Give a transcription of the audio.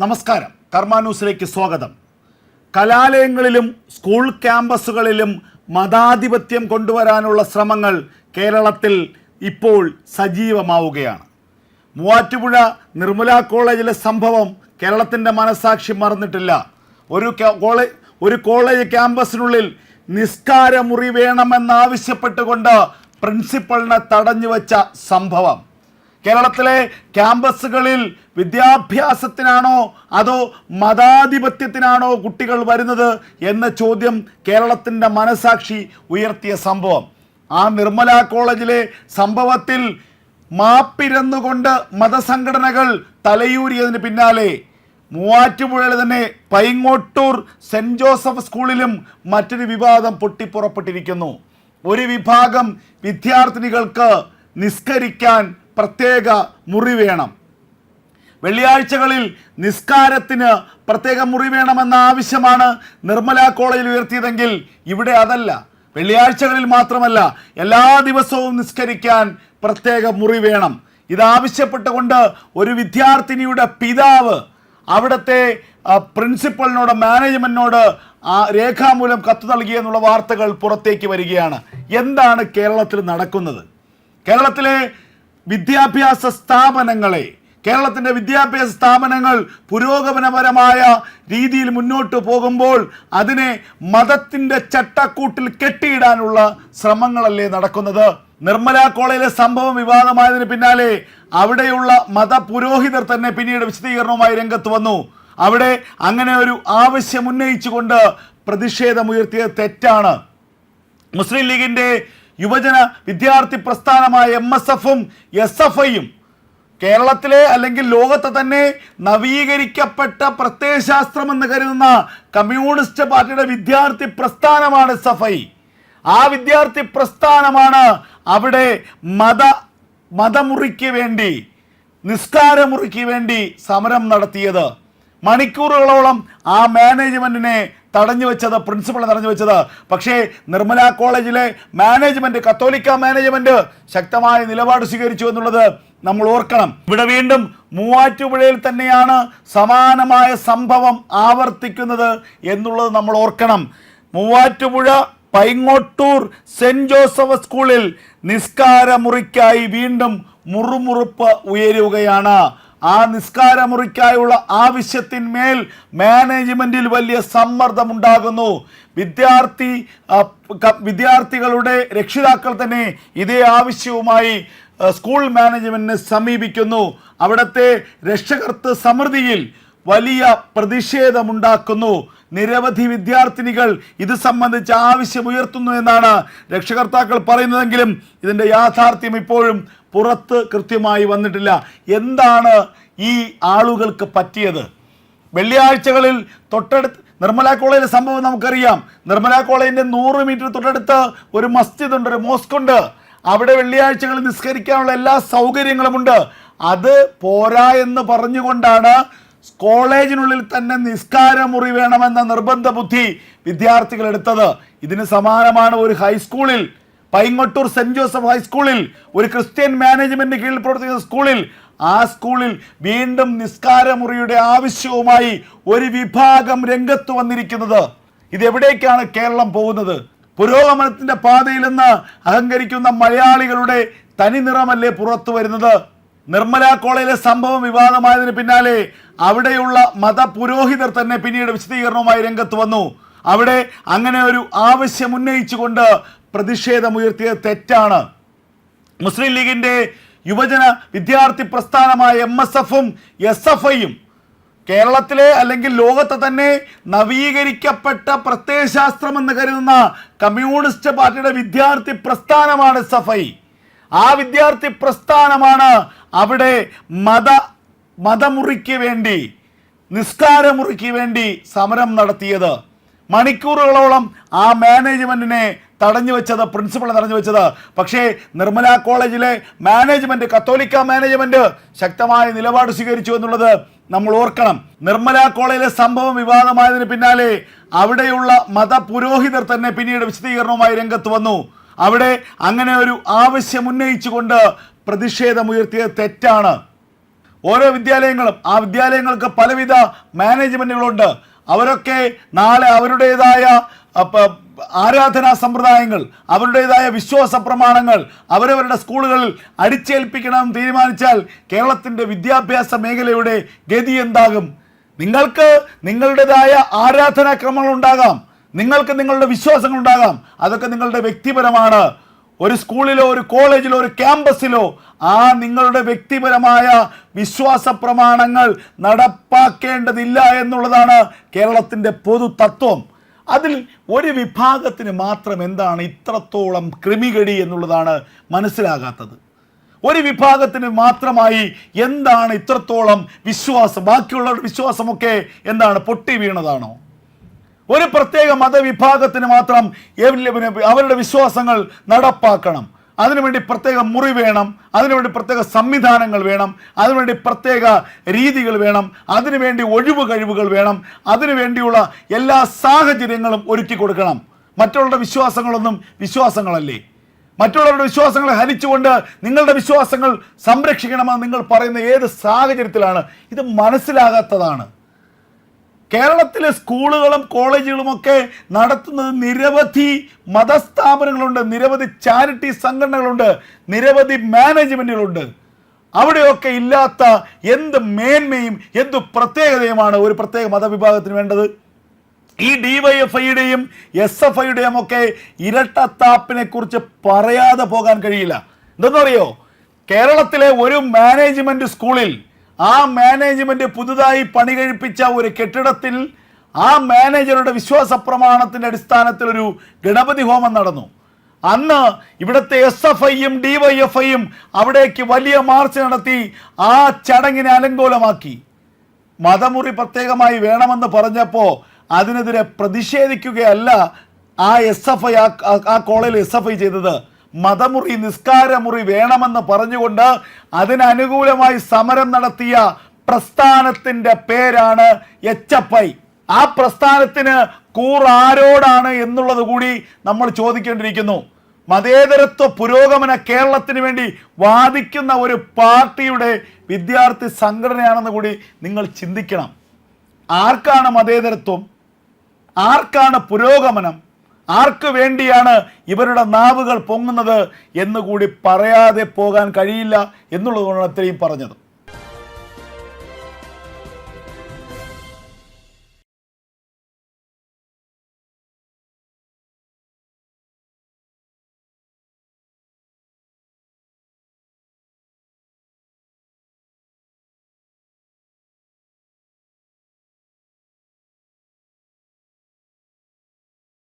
നമസ്കാരം. കർമാന്യൂസിലേക്ക് സ്വാഗതം. കലാലയങ്ങളിലും സ്കൂൾ ക്യാമ്പസുകളിലും മതാധിപത്യം കൊണ്ടുവരാനുള്ള ശ്രമങ്ങൾ കേരളത്തിൽ ഇപ്പോൾ സജീവമാവുകയാണ്. മൂവാറ്റുപുഴ നിർമ്മല കോളേജിലെ സംഭവം കേരളത്തിന്റെ മനസാക്ഷി മറന്നിട്ടില്ല. ഒരു കോളേജ് ഒരു കോളേജ് ക്യാമ്പസിനുള്ളിൽ നിസ്കാരമുറി വേണമെന്നാവശ്യപ്പെട്ടുകൊണ്ട് പ്രിൻസിപ്പളിനെ തടഞ്ഞു വച്ച സംഭവം. കേരളത്തിലെ ക്യാമ്പസുകളിൽ വിദ്യാഭ്യാസത്തിനാണോ അതോ മതാധിപത്യത്തിനാണോ കുട്ടികൾ വരുന്നത് എന്ന ചോദ്യം കേരളത്തിന്റെ മനസാക്ഷി ഉയർത്തിയ സംഭവം. ആ നിർമ്മല കോളേജിലെ സംഭവത്തിൽ മാപ്പിരന്നുകൊണ്ട് മതസംഘടനകൾ തലയൂരിയതിന് പിന്നാലെ. മൂവാറ്റുപുഴയിൽ തന്നെ പൈങ്ങോട്ടൂർ സെന്റ് ജോസഫ് സ്കൂളിലും മറ്റൊരു വിവാദം പൊട്ടിപ്പുറപ്പെട്ടിരിക്കുന്നു. ഒരു വിഭാഗം വിദ്യാർത്ഥിനികൾക്ക് നിസ്കരിക്കാൻ പ്രത്യേക മുറി വേണം. വെള്ളിയാഴ്ചകളിൽ നിസ്കാരത്തിന് പ്രത്യേക മുറി വേണമെന്ന ആവശ്യമാണ് നിർമ്മല കോളേജിൽ ഉയർത്തിയതെങ്കിൽ ഇവിടെ അതല്ല. വെള്ളിയാഴ്ചകളിൽ മാത്രമല്ല എല്ലാ ദിവസവും നിസ്കരിക്കാൻ പ്രത്യേക മുറി വേണം. ഇതാവശ്യപ്പെട്ടുകൊണ്ട് ഒരു വിദ്യാർത്ഥിനിയുടെ പിതാവ് അവിടുത്തെ പ്രിൻസിപ്പളിനോട് മാനേജ്മെന്റിനോട് രേഖാമൂലം കത്ത് നൽകിയെന്നുള്ള വാർത്തകൾ പുറത്തേക്ക് വരികയാണ്. എന്താണ് കേരളത്തിൽ നടക്കുന്നത്? കേരളത്തിലെ വിദ്യാഭ്യാസ സ്ഥാപനങ്ങളെ. കേരളത്തിന്റെ വിദ്യാഭ്യാസ സ്ഥാപനങ്ങൾ പുരോഗമനപരമായ രീതിയിൽ മുന്നോട്ട് പോകുമ്പോൾ അതിനെ മതത്തിന്റെ ചട്ടക്കൂട്ടിൽ കെട്ടിയിടാനുള്ള ശ്രമങ്ങളല്ലേ നടക്കുന്നത്? നിർമ്മല കോളേജിലെ സംഭവം വിവാദമായതിന് പിന്നാലെ അവിടെയുള്ള മതപുരോഹിതർ തന്നെ പിന്നീട് വിശദീകരണവുമായി രംഗത്ത് വന്നു. അവിടെ അങ്ങനെ ഒരു ആവശ്യം ഉന്നയിച്ചുകൊണ്ട് പ്രതിഷേധമുയർത്തിയത് തെറ്റാണ്. മുസ്ലിം ലീഗിന്റെ യുവജന വിദ്യാർത്ഥി പ്രസ്ഥാനമായ എം എസ് എഫും എസ് എഫ് ഐയും കേരളത്തിലെ അല്ലെങ്കിൽ ലോകത്തെ തന്നെ നവീകരിക്കപ്പെട്ട പ്രത്യയശാസ്ത്രം എന്ന് കരുതുന്ന കമ്മ്യൂണിസ്റ്റ് പാർട്ടിയുടെ വിദ്യാർത്ഥി പ്രസ്ഥാനമാണ് എസ് എഫ് ഐ ആ വിദ്യാർത്ഥി പ്രസ്ഥാനമാണ് അവിടെ മത മതമുറിക്ക് വേണ്ടി നിസ്കാരമുറിക്ക് വേണ്ടി സമരം നടത്തിയത്. മണിക്കൂറുകളോളം ആ മാനേജ്മെന്റിനെ തടഞ്ഞു വെച്ചത് പ്രിൻസിപ്പൾ തടഞ്ഞു വെച്ചത്. പക്ഷേ നിർമ്മല കോളേജിലെ മാനേജ്മെന്റ് കത്തോലിക്ക മാനേജ്മെന്റ് ശക്തമായ നിലപാട് സ്വീകരിച്ചു എന്നുള്ളത് നമ്മൾ ഓർക്കണം. ഇവിടെ വീണ്ടും മൂവാറ്റുപുഴയിൽ തന്നെയാണ് സമാനമായ സംഭവം ആവർത്തിക്കുന്നത് എന്നുള്ളത് നമ്മൾ ഓർക്കണം. മൂവാറ്റുപുഴ പൈങ്ങോട്ടൂർ സെന്റ് ജോസഫ് സ്കൂളിൽ നിസ്കാരമുറിക്കായി വീണ്ടും മുറുമുറുപ്പ് ഉയരുകയാണ്. ആ നിസ്കാരമുറിക്കായുള്ള ആവശ്യത്തിന്മേൽ മാനേജ്മെന്റിൽ വലിയ സമ്മർദ്ദമുണ്ടാകുന്നു. വിദ്യാർത്ഥി വിദ്യാർത്ഥികളുടെ രക്ഷിതാക്കൾ തന്നെ ഇതേ ആവശ്യവുമായി സ്കൂൾ മാനേജ്മെന്റിനെ സമീപിക്കുന്നു. അവിടുത്തെ രക്ഷകർത്ത് സമൃദ്ധിയിൽ വലിയ പ്രതിഷേധമുണ്ടാക്കുന്നു. നിരവധി വിദ്യാർത്ഥിനികൾ ഇത് സംബന്ധിച്ച് ആവശ്യമുയർത്തുന്നു എന്നാണ് രക്ഷകർത്താക്കൾ പറയുന്നതെങ്കിലും ഇതിന്റെ യാഥാർത്ഥ്യം ഇപ്പോഴും പുറത്ത് കൃത്യമായി വന്നിട്ടില്ല. എന്താണ് ഈ ആളുകൾക്ക് പറ്റിയത്? വെള്ളിയാഴ്ചകളിൽ തൊട്ടടുത്ത് നിർമ്മല കോളേജിലെ സംഭവം നമുക്കറിയാം. നിർമ്മല കോളേജിന്റെ നൂറ് മീറ്റർ തൊട്ടടുത്ത് ഒരു മസ്ജിദ് ഉണ്ട് ഒരു മോസ്ക് ഉണ്ട്. അവിടെ വെള്ളിയാഴ്ചകളിൽ നിസ്കരിക്കാനുള്ള എല്ലാ സൗകര്യങ്ങളുമുണ്ട് അത് പോരാ എന്ന് പറഞ്ഞുകൊണ്ടാണ് കോളേജിനുള്ളിൽ തന്നെ നിസ്കാരമുറി വേണമെന്ന നിർബന്ധ ബുദ്ധി വിദ്യാർത്ഥികൾ എടുത്തത്. ഇതിന് സമാനമാണ് ഒരു ഹൈസ്കൂളിൽ പൈങ്ങോട്ടൂർ സെന്റ് ജോസഫ് ഹൈസ്കൂളിൽ ഒരു ക്രിസ്ത്യൻ മാനേജ്മെന്റ് കീഴിൽ പ്രവർത്തിക്കുന്ന സ്കൂളിൽ ആ സ്കൂളിൽ വീണ്ടും നിസ്കാരമുറിയുടെ ആവശ്യവുമായി ഒരു വിഭാഗം രംഗത്ത് വന്നിരിക്കുന്നത്. ഇത് എവിടേക്കാണ് കേരളം പോകുന്നത്? പുരോഗമനത്തിന്റെ പാതയിൽ നിന്ന് അഹങ്കരിക്കുന്ന മലയാളികളുടെ തനി നിറമല്ലേ പുറത്തു വരുന്നത്? നിർമ്മല കോളേജിലെ സംഭവം വിവാദമായതിന് പിന്നാലെ അവിടെയുള്ള മതപുരോഹിതർ തന്നെ പിന്നീട് വിശദീകരണവുമായി രംഗത്ത് വന്നു. അവിടെ അങ്ങനെ ഒരു ആവശ്യം ഉന്നയിച്ചുകൊണ്ട് പ്രതിഷേധമുയർത്തിയത് തെറ്റാണ്. മുസ്ലിം ലീഗിന്റെ യുവജന വിദ്യാർത്ഥി പ്രസ്ഥാനമായ എം എസ് എഫും എസ് എഫ് ഐയും കേരളത്തിലെ അല്ലെങ്കിൽ ലോകത്തെ തന്നെ നവീകരിക്കപ്പെട്ട പ്രത്യയശാസ്ത്രം എന്ന് കരുതുന്ന കമ്മ്യൂണിസ്റ്റ് പാർട്ടിയുടെ വിദ്യാർത്ഥി പ്രസ്ഥാനമാണ് എസ് എഫ് ഐ. ആ വിദ്യാർത്ഥി പ്രസ്ഥാനമാണ് അവിടെ മത മതമുറിക്ക് വേണ്ടി നിസ്കാരമുറിക്ക് വേണ്ടി സമരം നടത്തിയത്. മണിക്കൂറുകളോളം ആ മാനേജ്മെന്റിനെ തടഞ്ഞു വെച്ചത് പ്രിൻസിപ്പളെ തടഞ്ഞു വെച്ചത്. പക്ഷേ നിർമ്മല കോളേജിലെ മാനേജ്മെന്റ് കത്തോലിക്ക മാനേജ്മെന്റ് ശക്തമായ നിലപാട് സ്വീകരിച്ചു എന്നുള്ളത് നമ്മൾ ഓർക്കണം. നിർമ്മല കോളേജിലെ സംഭവം വിവാദമായതിന് പിന്നാലെ അവിടെയുള്ള മതപുരോഹിതർ തന്നെ പിന്നീട് വിശദീകരണവുമായി രംഗത്ത് വന്നു. അവിടെ അങ്ങനെ ഒരു ആവശ്യം ഉന്നയിച്ചുകൊണ്ട് പ്രതിഷേധമുയർത്തിയത് തെറ്റാണ്. ഓരോ വിദ്യാലയങ്ങളും ആ വിദ്യാലയങ്ങൾക്ക് പലവിധ മാനേജ്മെന്റുകളുണ്ട് അവരൊക്കെ നാളെ അവരുടേതായ ആരാധനാ സമ്പ്രദായങ്ങൾ അവരുടേതായ വിശ്വാസ പ്രമാണങ്ങൾ അവരവരുടെ സ്കൂളുകളിൽ അടിച്ചേൽപ്പിക്കണം തീരുമാനിച്ചാൽ കേരളത്തിന്റെ വിദ്യാഭ്യാസ മേഖലയുടെ ഗതി എന്താകും? നിങ്ങൾക്ക് നിങ്ങളുടേതായ ആരാധനാക്രമങ്ങൾ ഉണ്ടാകാം. നിങ്ങൾക്ക് നിങ്ങളുടെ വിശ്വാസങ്ങൾ ഉണ്ടാകാം. അതൊക്കെ നിങ്ങളുടെ വ്യക്തിപരമാണ്. ഒരു സ്കൂളിലോ ഒരു കോളേജിലോ ഒരു ക്യാമ്പസിലോ ആ നിങ്ങളുടെ വ്യക്തിപരമായ വിശ്വാസ പ്രമാണങ്ങൾ നടപ്പാക്കേണ്ടതില്ല എന്നുള്ളതാണ് കേരളത്തിന്റെ പൊതു തത്വം അതിൽ ഒരു വിഭാഗത്തിന് മാത്രം എന്താണ് ഇത്രത്തോളം ക്രിമികടി എന്നുള്ളതാണ് മനസ്സിലാകാത്തത്. ഒരു വിഭാഗത്തിന് മാത്രമായി എന്താണ് ഇത്രത്തോളം വിശ്വാസം? ബാക്കിയുള്ളവരുടെ വിശ്വാസമൊക്കെ എന്താണ് പൊട്ടി വീണതാണോ? ഒരു പ്രത്യേക മതവിഭാഗത്തിന് മാത്രം അവരുടെ വിശ്വാസങ്ങൾ നടപ്പാക്കണം. അതിനുവേണ്ടി പ്രത്യേക മുറി വേണം അതിനുവേണ്ടി പ്രത്യേക സംവിധാനങ്ങൾ വേണം അതിനുവേണ്ടി പ്രത്യേക രീതികൾ വേണം അതിനുവേണ്ടി ഒഴിവ് കഴിവുകൾ വേണം അതിനുവേണ്ടിയുള്ള എല്ലാ സാഹചര്യങ്ങളും ഒരുക്കി കൊടുക്കണം. മറ്റുള്ളവരുടെ വിശ്വാസങ്ങളൊന്നും വിശ്വാസങ്ങളല്ലേ? മറ്റുള്ളവരുടെ വിശ്വാസങ്ങളെ ഹരിച്ചുകൊണ്ട് നിങ്ങളുടെ വിശ്വാസങ്ങൾ സംരക്ഷിക്കണമെന്ന് നിങ്ങൾ പറയുന്ന ഏത് സാഹചര്യത്തിലാണ്? ഇത് മനസ്സിലാകാത്തതാണ്. കേരളത്തിലെ സ്കൂളുകളും കോളേജുകളുമൊക്കെ നടത്തുന്നത് നിരവധി മതസ്ഥാപനങ്ങളുണ്ട് നിരവധി ചാരിറ്റി സംഘടനകളുണ്ട് നിരവധി മാനേജ്മെന്റുകളുണ്ട് അവിടെയൊക്കെ ഇല്ലാത്ത എന്ത് മേന്മയും എന്ത് പ്രത്യേകതയുമാണ് ഒരു പ്രത്യേക മതവിഭാഗത്തിന് വേണ്ടത്? ഈ ഡി വൈ എഫ് ഐയുടെയും എസ് എഫ് ഐയുടെയും ഒക്കെ ഇരട്ടത്താപ്പിനെ കുറിച്ച് പറയാതെ പോകാൻ കഴിയില്ല. എന്തെന്നറിയോ? കേരളത്തിലെ ഒരു മാനേജ്മെന്റ് സ്കൂളിൽ ആ മാനേജ്മെന്റ് പുതുതായി പണി കഴിപ്പിച്ച ഒരു കെട്ടിടത്തിൽ ആ മാനേജറുടെ വിശ്വാസ പ്രമാണത്തിന്റെ അടിസ്ഥാനത്തിൽ ഒരു ഗണപതി ഹോമം നടന്നു. അന്ന് ഇവിടുത്തെ എസ് എഫ് ഐയും അവിടേക്ക് വലിയ മാർച്ച് നടത്തി ആ ചടങ്ങിനെ അലങ്കോലമാക്കി. മതമുറി പ്രത്യേകമായി വേണമെന്ന് പറഞ്ഞപ്പോൾ അതിനെതിരെ പ്രതിഷേധിക്കുകയല്ല ആ എസ് എഫ് ഐ ആ കോളേജിൽ എസ് എഫ് ഐ ചെയ്തത് മതമുറി നിസ്കാരമുറി വേണമെന്ന് പറഞ്ഞുകൊണ്ട് അതിനനുകൂലമായി സമരം നടത്തിയ പ്രസ്ഥാനത്തിന്റെ പേരാണ് എച്ച് എഫ് ഐ ആ പ്രസ്ഥാനത്തിന് കൂറാരോടാണ് എന്നുള്ളത് കൂടി നമ്മൾ ചോദിക്കേണ്ടിയിരിക്കുന്നു. മതേതരത്വ പുരോഗമന കേരളത്തിന് വേണ്ടി വാദിക്കുന്ന ഒരു പാർട്ടിയുടെ വിദ്യാർത്ഥി സംഘടനയാണെന്ന് കൂടി നിങ്ങൾ ചിന്തിക്കണം. ആർക്കാണ് മതേതരത്വം? ആർക്കാണ് പുരോഗമനം? ആർക്ക് വേണ്ടിയാണ് ഇവരുടെ നാവുകൾ പൊങ്ങുന്നത് എന്നുകൂടി പറയാതെ പോകാൻ കഴിയില്ല എന്നുള്ളതുകൊണ്ടാണ് ഇത്രയും പറഞ്ഞത്.